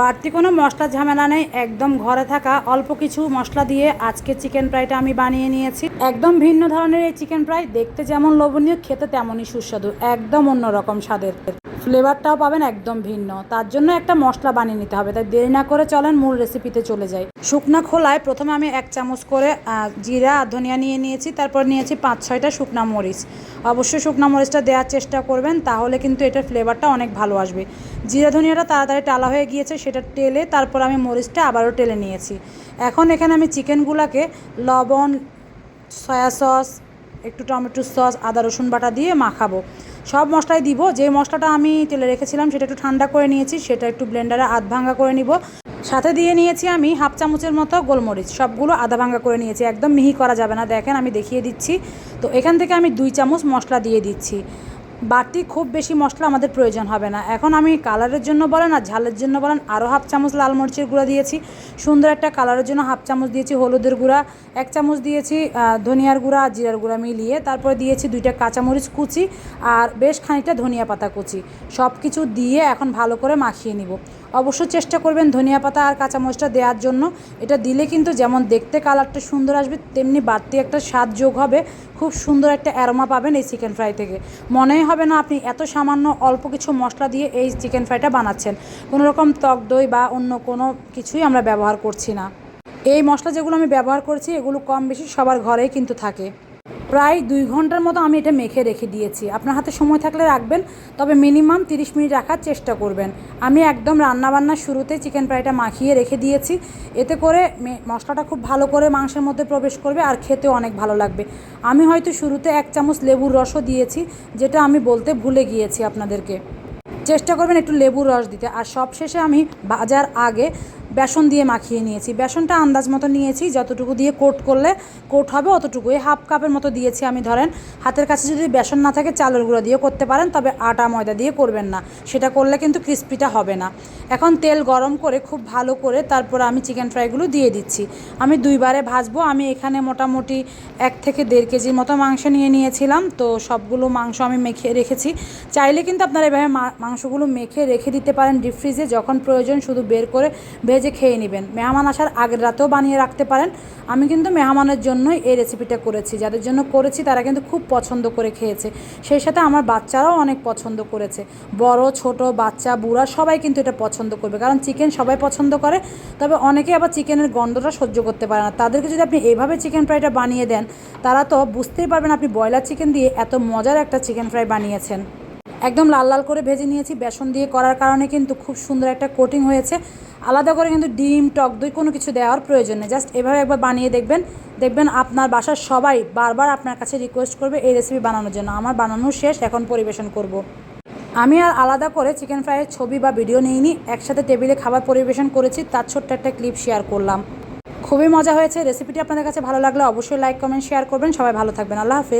বাড়তি কোনো মশলা ঝামেলা নেই, একদম ঘরে থাকা অল্প কিছু মশলা দিয়ে আজকে চিকেন ফ্রাইটা আমি বানিয়ে নিয়েছি। একদম ভিন্ন ধরনের এই চিকেন ফ্রাই দেখতে যেমন লোভনীয়, খেতে তেমনই সুস্বাদু, একদম অন্যরকম স্বাদের। ফ্লেভারটাও পাবেন একদম ভিন্ন। তার জন্য একটা মশলা বানিয়ে নিতে হবে, তাই দেরি না করে চলেন মূল রেসিপিতে চলে যাই। শুকনা খোলায় প্রথমে আমি এক চামচ করে জিরা আর ধনিয়া নিয়ে নিয়েছি, তারপর নিয়েছি পাঁচ ছয়টা শুকনা মরিচ। অবশ্যই শুকনা মরিচটা দেওয়ার চেষ্টা করবেন, তাহলে কিন্তু এটার ফ্লেভারটা অনেক ভালো আসবে। জিরা ধনিয়াটা তাড়াতাড়ি টালা হয়ে গিয়েছে, সেটা টেলে তারপর আমি মরিচটা আবারও টেলে নিয়েছি। এখন এখানে আমি চিকেনগুলোকে লবণ, সয়া সস, একটু টমেটো সস, আদা রসুন বাটা দিয়ে মাখাবো। সব মশলাই দিব। যে মশলাটা আমি তেলে রেখেছিলাম সেটা একটু ঠান্ডা করে নিয়েছি, সেটা একটু ব্লেন্ডারে আধ ভাঙ্গা করে নিব। সাথে দিয়ে নিয়েছি আমি হাফ চামচের মতো গোলমরিচ। সবগুলো আধা ভাঙ্গা করে নিয়েছি, একদম মিহি করা যাবে না। দেখেন আমি দেখিয়ে দিচ্ছি। তো এখান থেকে আমি দুই চামচ মশলা দিয়ে দিচ্ছি। বাড়তি খুব বেশি মশলা আমাদের প্রয়োজন হবে না। এখন আমি কালারের জন্য বলেন আর ঝালের জন্য বলেন, আরও হাফ চামচ লাল মরিচের গুঁড়া দিয়েছি। সুন্দর একটা কালারের জন্য হাফ চামচ দিয়েছি হলুদের গুঁড়া, এক চামচ দিয়েছি ধনিয়ার গুঁড়া আর জিরার গুঁড়া মিলিয়ে তারপরে দিয়েছি দুইটা কাঁচামরিচ কুচি আর বেশ খানিকটা ধনিয়া পাতা কুচি। সব কিছু দিয়ে এখন ভালো করে মাখিয়ে নিব। অবশ্য চেষ্টা করবেন ধনিয়া পাতা আর কাঁচামরিচটা দেওয়ার জন্য। এটা দিলে কিন্তু যেমন দেখতে কালারটা সুন্দর আসবে, তেমনি বাড়তি একটা স্বাদ যোগ হবে। খুব সুন্দর একটা অ্যারোমা পাবেন এই চিকেন ফ্রাই থেকে। মনেই হবে না আপনি এত সামান্য অল্প কিছু মশলা দিয়ে এই চিকেন ফ্রাইটা বানাচ্ছেন। কোনো রকম টক দই বা অন্য কোনো কিছুই আমরা ব্যবহার করছি না। এই মশলা যেগুলো আমি ব্যবহার করছি, এগুলো কম বেশি সবার ঘরেই কিন্তু থাকে। প্রায় দুই ঘণ্টার মতো আমি এটা মেখে রেখে দিয়েছি। আপনার হাতে সময় থাকলে রাখবেন, তবে মিনিমাম তিরিশ মিনিট রাখার চেষ্টা করবেন। আমি একদম রান্নাবান্নার শুরুতে চিকেন ফ্রাইটা মাখিয়ে রেখে দিয়েছি। এতে করে মশলাটা খুব ভালো করে মাংসের মধ্যে প্রবেশ করবে আর খেতেও অনেক ভালো লাগবে। আমি হয়তো শুরুতে এক চামচ লেবুর রসও দিয়েছি, যেটা আমি বলতে ভুলে গিয়েছি আপনাদেরকে। চেষ্টা করবেন একটু লেবুর রস দিতে। আর সবশেষে আমি বাজার আগে বেসন দিয়ে মাখিয়ে নিয়েছি। বেসনটা আন্দাজ মতো নিয়েছি, যতটুকু দিয়ে কোট করলে কোট হবে অতটুকু এই হাফ কাপের মতো দিয়েছি আমি ধরেন। হাতের কাছে যদি বেসন না থাকে, চালের গুঁড়ো দিয়ে করতে পারেন, তবে আটা, ময়দা দিয়ে করবেন না। সেটা করলে কিন্তু ক্রিস্পিটা হবে না। এখন তেল গরম করে খুব ভালো করে তারপর আমি চিকেন ফ্রাইগুলো দিয়ে দিচ্ছি। আমি দুইবারে ভাজবো। আমি এখানে মোটামুটি এক থেকে দেড় কেজির মতো মাংস নিয়ে নিয়েছিলাম। তো সবগুলো মাংস আমি মেখে রেখেছি। চাইলে কিন্তু আপনারা এভাবে মাংসগুলো মেখে রেখে দিতে পারেন ডিপ ফ্রিজে। যখন প্রয়োজন শুধু বের করে ভেজে খেয়ে নেবেন। মেহমান আসার আগের রাতেও বানিয়ে রাখতে পারেন। আমি কিন্তু মেহমানের জন্যই এই রেসিপিটা করেছি। যাদের জন্য করেছি, তারা কিন্তু খুব পছন্দ করে খেয়েছে। সেই সাথে আমার বাচ্চারাও অনেক পছন্দ করেছে। বড়, ছোট, বাচ্চা, বুড়া, সবাই কিন্তু এটা পছন্দ করবে। কারণ চিকেন সবাই পছন্দ করে, তবে অনেকে আবার চিকেনের গন্ধটা সহ্য করতে পারে না। তাদেরকে যদি আপনি এইভাবে চিকেন ফ্রাইটা বানিয়ে দেন, তারা তো বুঝতেই পারবেন আপনি ব্রয়লার চিকেন দিয়ে এত মজার একটা চিকেন ফ্রাই বানিয়েছেন। একদম লাল লাল করে ভেজে নিয়েছি। বেসন দিয়ে করার কারণে কিন্তু খুব সুন্দর একটা কোটিং হয়েছে। আলাদা করে কিন্তু ডিম, টক দই কোনো কিছু দেওয়ার প্রয়োজন নেই। জাস্ট এভাবে একবার বানিয়ে দেখবেন। দেখবেন আপনার বাসার সবাই বারবার আপনার কাছে রিকোয়েস্ট করবে এই রেসিপি বানানোর জন্য। আমার বানানো শেষ, এখন পরিবেশন করব। আমি আর আলাদা করে চিকেন ফ্রাইয়ের ছবি বা ভিডিও নিইনি। একসাথে টেবিলে খাবার পরিবেশন করেছি। তার ছোট্ট একটা ক্লিপ শেয়ার করলাম। খুবই মজা হয়েছে। রেসিপিটি আপনাদের কাছে ভালো লাগলে অবশ্যই লাইক কমেন্ট শেয়ার করবেন। সবাই ভালো থাকবেন। আল্লাহ হাফেজ।